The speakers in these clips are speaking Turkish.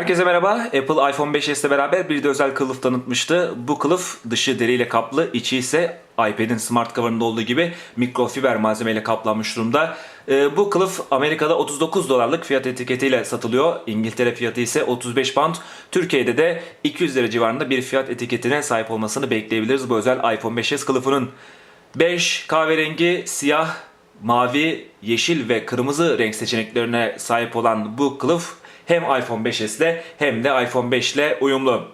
Herkese merhaba. Apple iPhone 5s ile beraber bir de özel kılıf tanıtmıştı. Bu kılıf dışı deriyle kaplı, içi ise iPad'in smart cover'ında olduğu gibi mikrofiber malzemeyle kaplanmış durumda. Ee, bu kılıf Amerika'da 39 dolarlık fiyat etiketiyle satılıyor. İngiltere fiyatı ise 35 pound. Türkiye'de de 200 lira civarında bir fiyat etiketine sahip olmasını bekleyebiliriz bu özel iPhone 5s kılıfının. 5 kahverengi, siyah, mavi, yeşil ve kırmızı renk seçeneklerine sahip olan bu kılıf hem iPhone 5s ile hem de iPhone 5 ile uyumlu.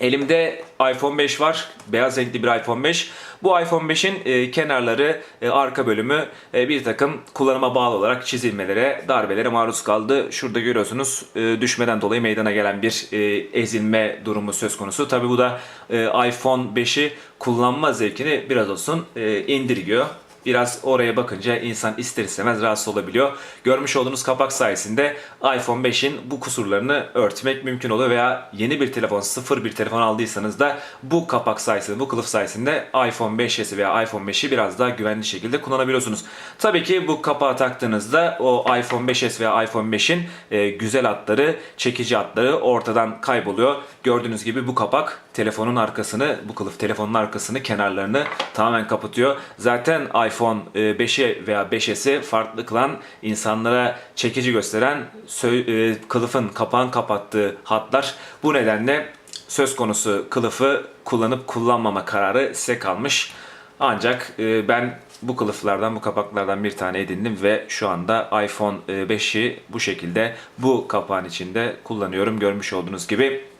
Elimde iPhone 5 var. Beyaz renkli bir iPhone 5. Bu iPhone 5'in e, kenarları, e, arka bölümü e, bir takım kullanıma bağlı olarak çizilmelere, darbelere maruz kaldı. Şurada görüyorsunuz e, düşmeden dolayı meydana gelen bir e, ezilme durumu söz konusu. Tabi bu da e, iPhone 5'i kullanma zevkini biraz olsun e, indirgiyor biraz oraya bakınca insan ister istemez rahatsız olabiliyor. Görmüş olduğunuz kapak sayesinde iPhone 5'in bu kusurlarını örtmek mümkün oluyor veya yeni bir telefon, sıfır bir telefon aldıysanız da bu kapak sayesinde, bu kılıf sayesinde iPhone 5'si veya iPhone 5'i biraz daha güvenli şekilde kullanabiliyorsunuz. Tabii ki bu kapağı taktığınızda o iPhone 5s veya iPhone 5'in e, güzel hatları, çekici hatları ortadan kayboluyor. Gördüğünüz gibi bu kapak telefonun arkasını, bu kılıf telefonun arkasını, kenarlarını tamamen kapatıyor. Zaten iPhone 5'e veya 5s'e farklı kılan, insanlara çekici gösteren e, kılıfın kapağın kapattığı hatlar. Bu nedenle söz konusu kılıfı kullanıp kullanmama kararı size kalmış. Ancak e, ben bu kılıflardan, bu kapaklardan bir tane edindim ve şu anda iPhone 5'i bu şekilde bu kapağın içinde kullanıyorum. Görmüş olduğunuz gibi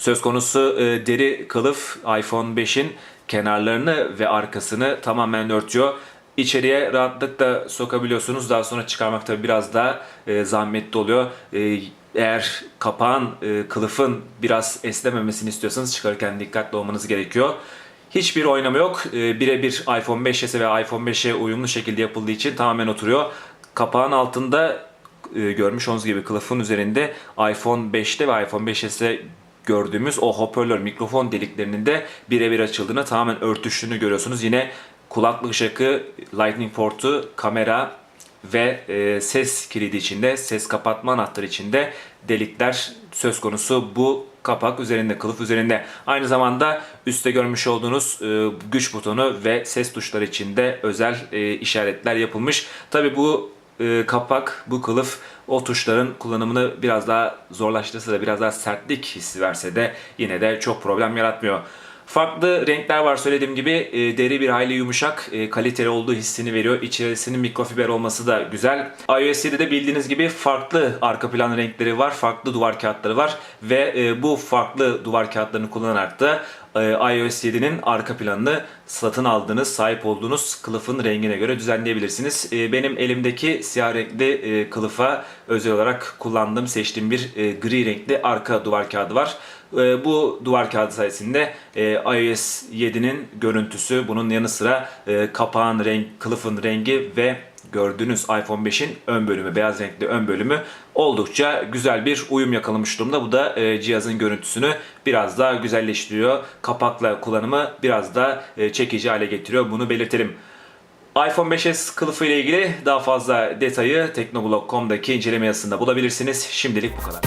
Söz konusu e, deri kılıf iPhone 5'in kenarlarını ve arkasını tamamen örtüyor. İçeriye rahatlıkla sokabiliyorsunuz. Daha sonra çıkarmak tabii biraz daha e, zahmetli oluyor. E, eğer kapağın, e, kılıfın biraz esnememesini istiyorsanız çıkarırken dikkatli olmanız gerekiyor. Hiçbir oynama yok. E, Birebir iPhone 5'e ve iPhone 5'e uyumlu şekilde yapıldığı için tamamen oturuyor. Kapağın altında e, görmüş olduğunuz gibi kılıfın üzerinde iPhone 5'te ve iPhone 5s'te gördüğümüz o hoparlör mikrofon deliklerinin de birebir açıldığını tamamen örtüştüğünü görüyorsunuz. Yine kulaklık jackı, lightning portu, kamera ve e, ses kilidi içinde, ses kapatma anahtarı içinde delikler söz konusu bu kapak üzerinde, kılıf üzerinde. Aynı zamanda üstte görmüş olduğunuz e, güç butonu ve ses tuşları içinde özel e, işaretler yapılmış. Tabi bu e, kapak, bu kılıf o tuşların kullanımını biraz daha zorlaştırsa da biraz daha sertlik hissi verse de yine de çok problem yaratmıyor. Farklı renkler var söylediğim gibi e, deri bir hayli yumuşak, e, kaliteli olduğu hissini veriyor. İçerisinin mikrofiber olması da güzel. iOS 7'de bildiğiniz gibi farklı arka plan renkleri var, farklı duvar kağıtları var ve e, bu farklı duvar kağıtlarını kullanarak da iOS 7'nin arka planını satın aldığınız, sahip olduğunuz kılıfın rengine göre düzenleyebilirsiniz. E, Benim elimdeki siyah renkli e, kılıfa özel olarak kullandığım, seçtiğim bir e, gri renkli arka duvar kağıdı var. E, Bu duvar kağıdı sayesinde e, iOS 7'nin görüntüsü, bunun yanı sıra e, kapağın renk, kılıfın rengi ve gördüğünüz iPhone 5'in ön bölümü, beyaz renkli ön bölümü oldukça güzel bir uyum yakalamış durumda. Bu da e, cihazın görüntüsünü biraz daha güzelleştiriyor. Kapakla kullanımı biraz da e, çekici hale getiriyor. Bunu belirtelim. iPhone 5s kılıfı ile ilgili daha fazla detayı teknoblog.com'daki inceleme yazısında bulabilirsiniz. Şimdilik bu kadar.